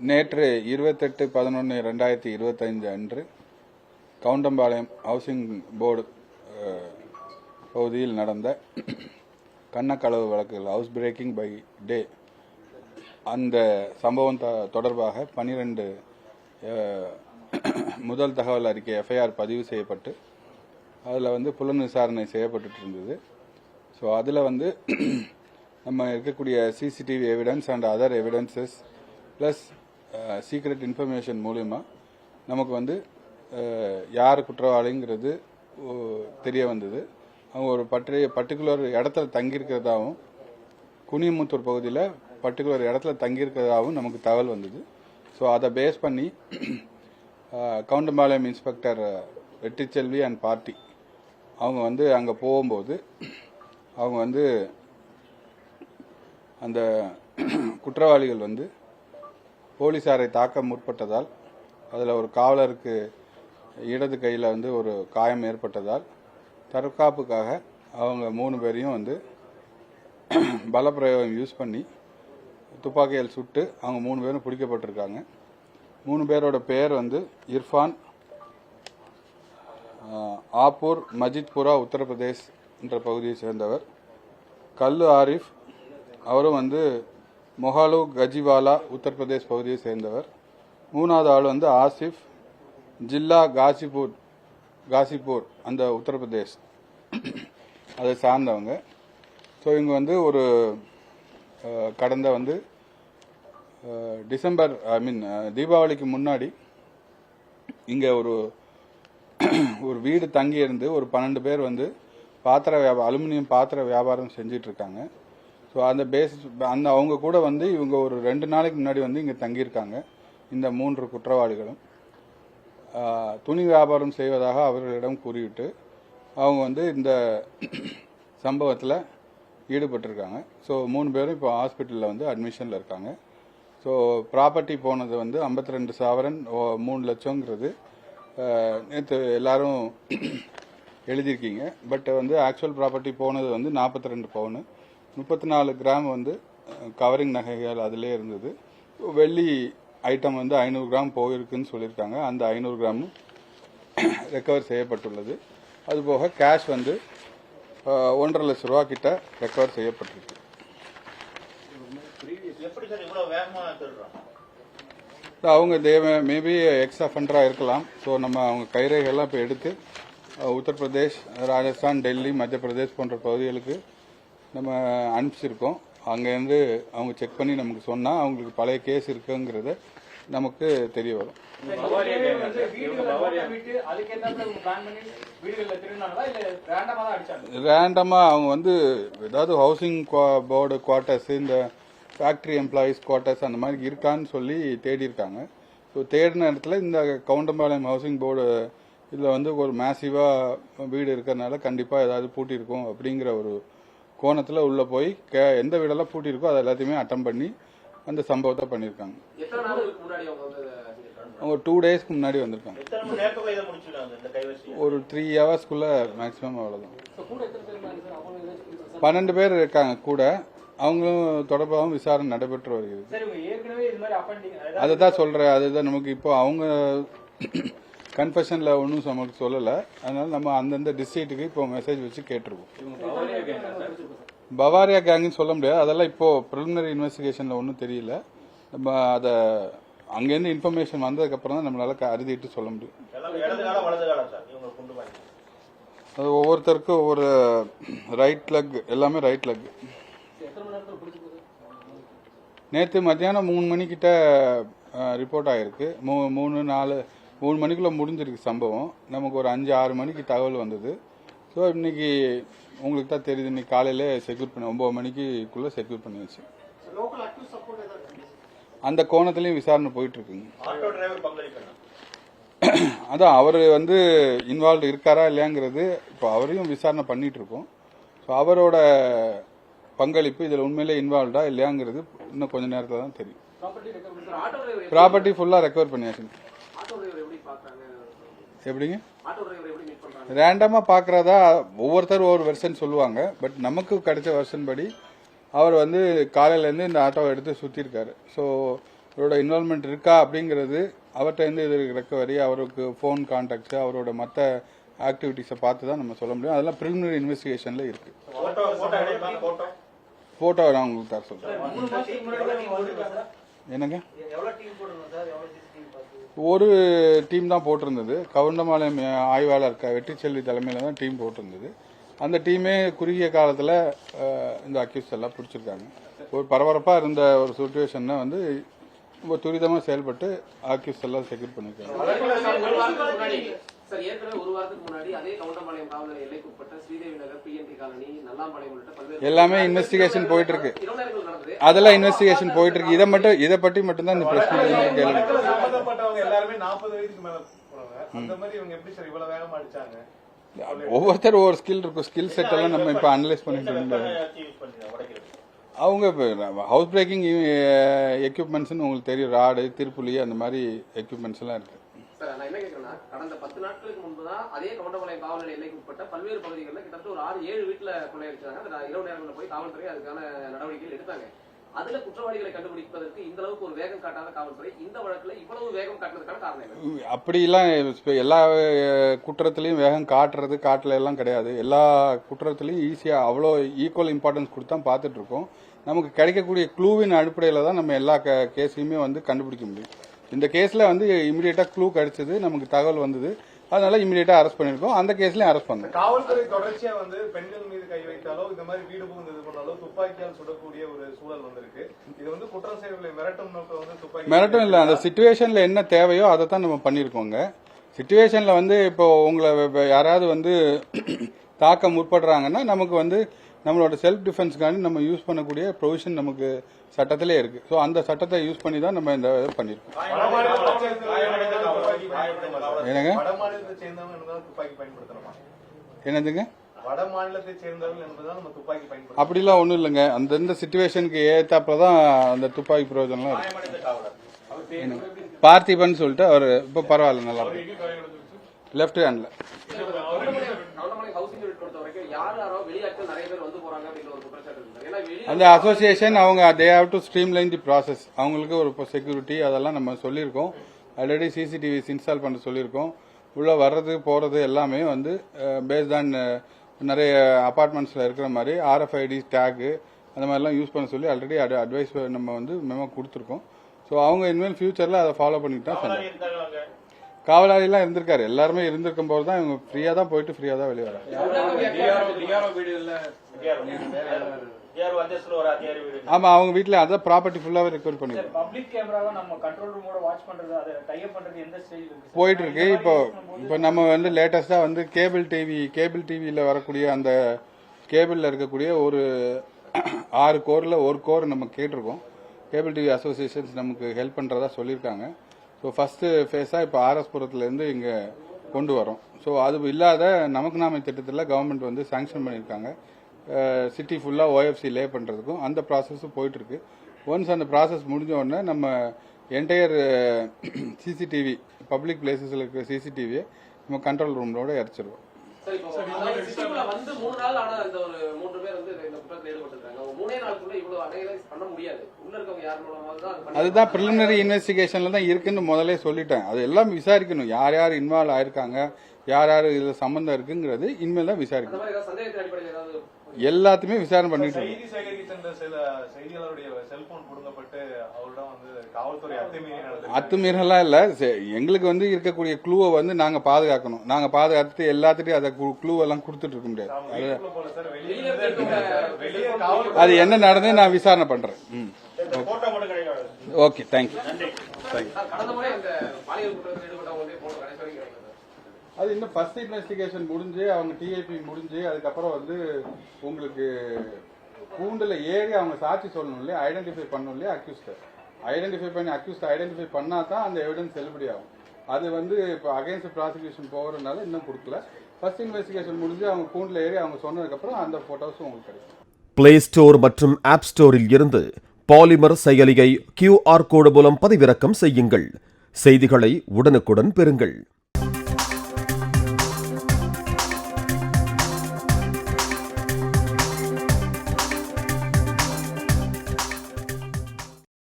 நேற்று இருபத்தெட்டு பதினொன்று ரெண்டாயிரத்தி இருபத்தைந்து அன்று கவுண்டம்பாளையம் ஹவுசிங் போர்டு பகுதியில் நடந்த கண்ணக்களவு வழக்குகள் ஹவுஸ் பிரேக்கிங் பை டே அந்த சம்பவம் த- தொடர்பாக பனிரெண்டு முதல் தகவல் அறிக்கை எஃப்ஐஆர் பதிவு செய்யப்பட்டு அதில் வந்து புலன் விசாரணை செய்யப்பட்டுட்டு இருந்தது ஸோ அதில் வந்து நம்ம இருக்கக்கூடிய CCTV evidence and other evidences plus secret information மூலிமா நமக்கு வந்து யார் குற்றவாளிங்கிறது தெரிய வந்தது. அவங்க ஒரு பற்றிய பர்டிகுலர் இடத்துல தங்கியிருக்கிறதாகவும் குனிமுத்தூர் பகுதியில் பர்டிகுலர் இடத்துல தங்கியிருக்கிறதாகவும் நமக்கு தகவல் வந்தது. ஸோ அதை பேஸ் பண்ணி கவுண்டம்பாளையம் இன்ஸ்பெக்டர் வெட்டிச்செல்வி வெற்றிச்செல்வி அண்ட் பார்ட்டி அவங்க வந்து அங்கே போகும்போது அவங்க வந்து அந்த குற்றவாளிகள் வந்து போலீஸாரை தாக்க முற்பட்டதால் அதில் ஒரு காவலருக்கு இடது கையில் வந்து ஒரு காயம் ஏற்பட்டதால் தற்காப்புக்காக அவங்க மூணு பேரையும் வந்து பலப்பிரயோகம் யூஸ் பண்ணி துப்பாக்கியால் சுட்டு அவங்க மூணு பேரும் பிடிக்கப்பட்டிருக்காங்க. மூணு பேரோட பேர் வந்து இர்ஃபான் ஆப்பூர் மஜித்புரா உத்தரப்பிரதேஷ் என்ற பகுதியை சேர்ந்தவர். கல்லு ஆரிஃப் அவரும் வந்து மொஹாலு கஜிவாலா உத்தரப்பிரதேஷ் பகுதியை சேர்ந்தவர். மூணாவது ஆள் வந்து ஆசிஃப். ஜில்லா காசிபூர் காசிப்பூர் அந்த உத்தரப்பிரதேஷ். அதை சார்ந்தவங்க. ஸோ இவங்க வந்து ஒரு கடந்த வந்து டிசம்பர் ஐ மீன் தீபாவளிக்கு முன்னாடி இங்கே ஒரு ஒரு வீடு தங்கி இருந்து ஒரு பன்னெண்டு பேர் வந்து பாத்திர வியாபாரம் அலுமினியம் பாத்திர வியாபாரம் செஞ்சிட்ருக்காங்க இருக்காங்க. ஸோ அந்த பேஸ் அந்த அவங்க கூட வந்து இவங்க ஒரு ரெண்டு நாளைக்கு முன்னாடி வந்து இங்கே தங்கியிருக்காங்க. இந்த மூன்று குற்றவாளிகளும். துணி வியாபாரம் செய்வதாக அவர்களிடம் கூறிவிட்டு அவங்க வந்து இந்த சம்பவத்தில் ஈடுபட்டிருக்காங்க. ஸோ மூணு பேரும் இப்போ ஹாஸ்பிட்டலில் வந்து அட்மிஷனில் இருக்காங்க. ஸோ ப்ராப்பர்ட்டி போனது வந்து 52 ரெண்டு சாவரன் ஓ- மூணு லட்சங்கிறது நேற்று எல்லாரும் எழுதியிருக்கீங்க. பட் வந்து ஆக்சுவல் ப்ராப்பர்ட்டி போனது வந்து 42 ரெண்டு பவுனு. முப்பத்தி நாலு கிராம் வந்து கவரிங் நகைகள் அதிலே இருந்தது. வெள்ளி ஐட்டம் வந்து ஐநூறு கிராம் போயிருக்குன்னு சொல்லியிருக்காங்க. அந்த ஐநூறு கிராமும் ரெக்கவர் செய்யப்பட்டுள்ளது. அதுபோக கேஷ் வந்து ஒன்றரை லட்ச ரூபா கிட்ட ரெக்கவர் செய்யப்பட்டிருக்கு. அவங்க தேவ மேபி எக்ஸ் அஃபண்டராக இருக்கலாம். ஸோ நம்ம அவங்க கைரேகைகள்லாம் இப்போ எடுத்து உத்தரப்பிரதேஷ் ராஜஸ்தான் டெல்லி மத்திய பிரதேஷ் போன்ற பகுதிகளுக்கு நம்ம அனுப்பிச்சிருக்கோம். அங்கேருந்து அவங்க செக் பண்ணி நமக்கு சொன்னால் அவங்களுக்கு பழைய கேஸ் இருக்குங்கிறத நமக்கு தெரிய வரும். ரேண்டமாக அவங்க வந்து ஏதாவது ஹவுசிங் போர்டு குவார்ட்டர்ஸ் இந்த ஃபேக்ட்ரி எம்ப்ளாயீஸ் குவார்ட்டர்ஸ் அந்த மாதிரி இருக்கான்னு சொல்லி தேடி இருக்காங்க ஸோ தேடின இடத்துல இந்த கவுண்டம்பாளையம் ஹவுசிங் போர்டு இதில் வந்து ஒரு மேசிவாக வீடு இருக்கிறதுனால கண்டிப்பாக ஏதாவது பூட்டியிருக்கும் அப்படிங்கிற ஒரு கோணத்தில் உள்ளே போய் கே எந்த வீடெல்லாம் பூட்டியிருக்கோ அதை எல்லாத்தையுமே அட்டம் பண்ணி அந்த சம்பவத்தை பண்ணியிருக்காங்க. எத்தனை நாளுக்கு முன்னாடி அவங்க டூ டேஸ்க்கு முன்னாடி வந்திருக்காங்க. எத்தனை மணி நேரத்துக்குள்ள இதை முடிச்சுட்டாங்க இந்த கைவசி ஒரு த்ரீ ஹவர்ஸ்க்குள்ளே மேக்ஸிமம் அவ்வளோதான் So, கூட எத்தனை பேர் இருந்தாங்க சார்? அவங்க ஏதாச்சும் பன்னெண்டு பேர் இருக்காங்க கூட. அவங்களும் தொடர்பாகவும் விசாரணை நடைபெற்று வருகிறது. சரி இவங்க ஏற்கனவே இது மாதிரி அப்பண்டிங் அதை தான் சொல்கிறேன் அதுதான் நமக்கு இப்போ அவங்க கன்ஃபெஷனில் ஒன்றும் நம்மளுக்கு சொல்லலை. அதனால நம்ம அந்தந்த டிஸ்ட்ரிக்ட்டுக்கு இப்போ மெசேஜ் வச்சு கேட்டிருக்கோம். பவாரியா கேங்குன்னு சொல்ல முடியாது. அதெல்லாம் இப்போது ப்ரிலிமினரி இன்வெஸ்டிகேஷனில் ஒன்றும் தெரியல. நம்ம அதை அங்கேருந்து இன்ஃபர்மேஷன் வந்ததுக்கப்புறம் தான் நம்மளால க- அறுதிட்டு சொல்ல முடியும். அது ஒவ்வொருத்தருக்கும் ஒவ்வொரு ரைட் லெக் எல்லாமே ரைட் லெக் நேற்று மத்தியானம் மூணு மணிக்கிட்ட ரிப்போர்ட் ஆகிருக்கு மூ மூணு நாலு மூணு மணிக்குள்ளே முடிஞ்சிருக்கு சம்பவம். நமக்கு ஒரு அஞ்சு ஆறு மணிக்கு தகவல் வந்தது. ஸோ இன்னைக்கு உங்களுக்கு தான் தெரியுது இன்னைக்கு காலையிலே செக்யூர் பண்ணி ஒம்பது மணிக்குள்ளே செக்யூர் பண்ணியாச்சு. அந்த கோணத்துலேயும் விசாரணை போயிட்டு இருக்குங்க ஆட்டோ டிரைவர் பங்களிக்கணும். அதான் அவர் வந்து இன்வால்வ் இருக்காரா இல்லையாங்கிறது இப்போ அவரையும் விசாரணை பண்ணிட்டு இருக்கோம் ஸோ அவரோட பங்களிப்பு இதில் உண்மையிலே இன்வால்வ்டா இல்லையாங்கிறது இன்னும் கொஞ்ச நேரத்தில் தான் தெரியும். ப்ராப்பர்ட்டி ஃபுல்லாக ரெக்கவர் பண்ணியாச்சு எப்படிங்க? ரேண்டமாக பார்க்குறதா ஒவ்வொருத்தர் ஒவ்வொரு வெர்ஷன் சொல்லுவாங்க. பட் நமக்கு கிடைச்ச வெர்ஷன் படி அவர் வந்து காலையிலேருந்து இந்த ஆட்டோவை எடுத்து சுற்றிருக்காரு ஸோ அவரோட இன்வால்மெண்ட் இருக்கா அப்படிங்கிறது அவர்கிட்ட இருந்து இது ரெக்கவரி அவருக்கு ஃபோன் கான்டாக்ட்ஸ் அவரோட மற்ற ஆக்டிவிட்டீஸை பார்த்து தான் நம்ம சொல்ல முடியும். அதெல்லாம் ப்ரிலிமினரி இன்வெஸ்டிகேஷனில் இருக்குது ஃபோட்டோ நான் உங்களுக்கு தர சொல்கிறேன். என்னங்க? ஒரு டீம் தான் போட்டிருந்தது. கவுண்டமாலயம் ஆய்வாளர் வெற்றிச்செல்வி தலைமையில் தான் டீம் போட்டிருந்தது. அந்த டீமே குறுகிய காலத்தில் இந்த அக்யூஸ் எல்லாம் பிடிச்சிருக்காங்க. ஒரு பரபரப்பாக இருந்த ஒரு சுச்சுவேஷனை வந்து ரொம்ப துரிதமாக செயல்பட்டு அக்யூஸ் எல்லாம் செக்யூர் பண்ணியிருக்காங்க சார் ஏற்கனவே ஒரு வாரத்துக்கு முன்னாடி அதே கவுண்டம்பாளையம் காவல் நிலைய எல்லைக்குட்பட்ட Sridevi Nagar P and T colony Nallampalayam உள்ளிட்ட பல்வேறு எல்லாமே இன்வெஸ்டிகேஷன் போயிட்டு இருக்கு. அதெல்லாம் இன்வெஸ்டிகேஷன் போயிட்டு இருக்கு. இதை மட்டும் இதை பற்றி மட்டும்தான் இந்த பிரச்சனை வழக்குல சம்பந்தப்பட்டவங்க எல்லாருமே நாற்பது வயதுக்கு மேல போறவங்க அந்த மாதிரி இவங்க எப்படி சார் இவ்வளவு வேகமா அடிச்சாங்க? ஒவ்வொருத்தர் ஒவ்வொரு ஸ்கில் இருக்கும் ஸ்கில் செட் எல்லாம் நம்ம இப்போ அனலைஸ் பண்ணிட்டு உடைக்கிறது. அவங்க இப்போ ஹவுஸ் பிரேக்கிங் எக்யூப்மெண்ட்ஸ்னு உங்களுக்கு தெரியும். ராடு திருப்புலி அந்த மாதிரி எக்யூப்மெண்ட்ஸ் எல்லாம் இருக்கு. சார் நான் என்ன கேட்கறேன்னா கடந்த பத்து நாட்களுக்கு முன்பு தான் அதே கவுண்டம்பாளையம் காவல் நிலைய எல்லைக்குட்பட்ட பல்வேறு பகுதிகளில் கிட்டத்தட்ட ஒரு ஆறு ஏழு வீட்டுல கொள்ளையடிச்சாங்க அது இரவு நேரங்களில் போய் காவல்துறை அதுக்கான நடவடிக்கைகள் எடுத்தாங்க. அதுல குற்றவாளிகளை கண்டுபிடிப்பதற்கு இந்த அளவுக்கு ஒரு வேகம் காட்டாத காவல்துறை இந்த வழக்குல இவ்வளவு வேகம் காட்டுறதுக்கான காரணம் அப்படி அப்படிலாம் எல்லா குற்றத்திலையும் வேகம் காட்டுறது காட்டல எல்லாம் கிடையாது. எல்லா குற்றத்திலையும் ஈஸியாக அவ்வளோ ஈக்குவல் இம்பார்ட்டன்ஸ் கொடுத்தா பார்த்துட்டு இருக்கோம். நமக்கு கிடைக்கக்கூடிய க்ளூவின் அடிப்படையில் தான் நம்ம எல்லா கேஸையுமே வந்து கண்டுபிடிக்க முடியும். இந்த கேஸில் வந்து இமிடியேட்டாக க்ளூ கிடைச்சது நமக்கு தகவல் வந்தது. அதனால இமிடியேட்டாக அரெஸ்ட் பண்ணியிருக்கோம் அந்த கேஸ்லையும் அரெஸ்ட் பண்ணோம். காவல்துறை தொடர்ச்சியா வந்து பெண்கள் மீது கை வைத்தாலோ இந்த மாதிரி வீடு புகுந்து இது பண்ணாலோ துப்பாக்கியால் சுடக்கூடிய ஒரு சூழல் வந்திருக்கு. இது வந்து குற்றம் செய்வர்களை மிரட்டும் நோக்கம் வந்து துப்பாக்கி மிரட்டும் இல்லை. அந்த சுச்சுவேஷனில் என்ன தேவையோ அதை தான் நம்ம பண்ணியிருக்கோங்க. சுச்சுவேஷனில் வந்து இப்போ உங்களை யாராவது வந்து தாக்க முற்படுறாங்கன்னா நமக்கு வந்து நம்மளோட செல்ஃப் டிஃபென்ஸ்க்காண்டி நம்ம யூஸ் பண்ணக்கூடிய ப்ரொவிஷன் நமக்கு சட்டத்திலே இருக்கு. ஸோ அந்த சட்டத்தை யூஸ் பண்ணி தான் நம்ம இந்த இதை பண்ணியிருக்கோம்? என்னங்க? என்னதுங்க? அப்படிலாம் ஒன்றும் இல்லைங்க. அந்தந்த சுச்சுவேஷனுக்கு ஏத்தாப்புல தான் அந்த துப்பாக்கி பிரயோஜனம்லாம் இருக்கு. பார்த்திபன் சொல்லிட்டு அவர் இப்போ பரவாயில்ல நல்லா left handle Kavundampalayam housing unit பொறுத்த வரைக்கும் யார் யாரோ வெளியாட்கள் நிறைய பேர் வந்து போறாங்க அப்படின்ற ஒரு குற்றச்சாட்டு இருக்கு. சார். ஏன்னா வெளியே அந்த அசோசியேஷன் அவங்க they have to streamline the process அவங்களுக்கு ஒரு செக்யூரிட்டி அதெல்லாம் நம்ம சொல்லியிருக்கோம். ஆல்ரெடி சிசிடிவிஸ் இன்ஸ்டால் பண்ண சொல்லியிருக்கோம். உள்ள வர்றது போறது எல்லாமே வந்து பேஸ்ட் ஆன் நிறைய அபார்ட்மெண்ட்ஸில் இருக்கிற மாதிரி ஆர்எஃப்ஐடி டேகு அந்த மாதிரிலாம் யூஸ் பண்ண சொல்லி ஆல்ரெடி அட்வைஸ் நம்ம வந்து மெமோ கொடுத்துருக்கோம். ஸோ அவங்க இனிமேல் ஃபியூச்சரில் அதை ஃபாலோ இருந்தாங்க. அங்க காவலாளிலாம் இருந்திருக்காரு. எல்லாருமே இருந்திருக்கும் போது தான் இவங்க ஃப்ரீயாக தான் போயிட்டு ஃப்ரீயாக தான் வெளியே வராங்க. ஆமாம் அவங்க வீட்டில் அதான் ப்ராப்பர்ட்டி ஃபுல்லாகவே ரெக்கவர் பண்ணிருக்கோம் பப்ளிக் கேமராவை நம்ம கண்ட்ரோல் ரூமோட வாட்ச் பண்றது அதை டைப் பண்றது எந்த ஸ்டேஜ்ல இருக்கு? சார்? போயிட்டு இருக்கு. இப்போ இப்போ நம்ம வந்து லேட்டஸ்டா வந்து கேபிள் டிவி கேபிள் டிவியில் வரக்கூடிய அந்த கேபிளில் இருக்கக்கூடிய ஒரு ஆறு கோரில் ஒரு கோர் நம்ம கேட்டிருக்கோம். கேபிள் டிவி அசோசியேஷன்ஸ் நமக்கு ஹெல்ப் பண்ணுறதா சொல்லியிருக்காங்க. ஸோ ஃபஸ்ட்டு ஃபேஸாக இப்போ ஆர்எஸ் புரத்துலேருந்து இங்கே கொண்டு வரோம். ஸோ அது இல்லாத நமக்கு நாமை திட்டத்தில் கவர்மெண்ட் வந்து சாங்ஷன் பண்ணியிருக்காங்க. சிட்டி ஃபுல்லாக ஓஎஃப்சி லே பண்ணுறதுக்கும் அந்த ப்ராசஸும் போயிட்டுருக்கு. ஒன்ஸ் அந்த ப்ராசஸ் முடிஞ்ச உடனே நம்ம என்டையர் சிசிடிவி பப்ளிக் பிளேசஸில் இருக்கிற சிசிடிவியை நம்ம கண்ட்ரோல் ரூமோட இறச்சிருவோம். அதுதான் ப்ரிலிமினரி இன்வெஸ்டிகேஷன்ல தான் இருக்குன்னு முதல்ல சொல்லிட்டேன். அது எல்லாம் விசாரிக்கணும். யார் யார் இன்வால்வ் ஆயிருக்காங்க? யார் யார் இதில் சம்மந்தம் இருக்குங்கிறது இனிமேல் தான் விசாரிக்கணும். மாதிரி ஏதாவது சந்தேகத்தின் அடிப்படையில் ஏதாவது எல்லாத்தையுமே விசாரணை பண்ணிட்டு அத்துமீறலாம் இல்லை. எங்களுக்கு வந்து இருக்கக்கூடிய க்ளூவை வந்து நாங்கள் பாதுகாக்கணும். நாங்கள் பாதுகாத்து எல்லாத்துட்டையும் அதை க்ளூவெல்லாம் கொடுத்துட்டு இருக்க முடியாது. அது என்ன நடந்தது நான் விசாரணை பண்ணுறேன் ம். Okay thank you sir. அது இன்னும் ஃபர்ஸ்ட் இன்வெஸ்டிகேஷன் முடிஞ்சு அவங்க டிஐபி முடிஞ்சு அதுக்கப்புறம் வந்து உங்களுக்கு கூண்டில் ஏறி அவங்க சாட்சி சொல்லணும் இல்லையா? ஐடென்டிஃபை பண்ணணும் இல்லையா? அக்யூஸ்டர் ஐடென்டிஃபை பண்ணி அக்யூஸ்ட் ஐடென்டிஃபை பண்ணா தான் அந்த எவிடன்ஸ் செல்லுபடி ஆகும் அது வந்து இப்போ அகைன்ஸ்ட் ப்ராசிக்யூஷன் போகிறதுனால இன்னும் கொடுக்கல. ஃபர்ஸ்ட் இன்வெஸ்டிகேஷன் முடிஞ்சு அவங்க கூண்டில் ஏறி அவங்க சொன்னதுக்கப்புறம் அந்த ஃபோட்டோஸும் உங்களுக்கு கிடைக்கும். பிளே ஸ்டோர் மற்றும் ஆப் ஸ்டோரில் இருந்து பாலிமர் செயலியை கியூஆர் கோடு மூலம் பதிவிறக்கம் செய்யுங்கள். செய்திகளை உடனுக்குடன் பெறுங்கள்.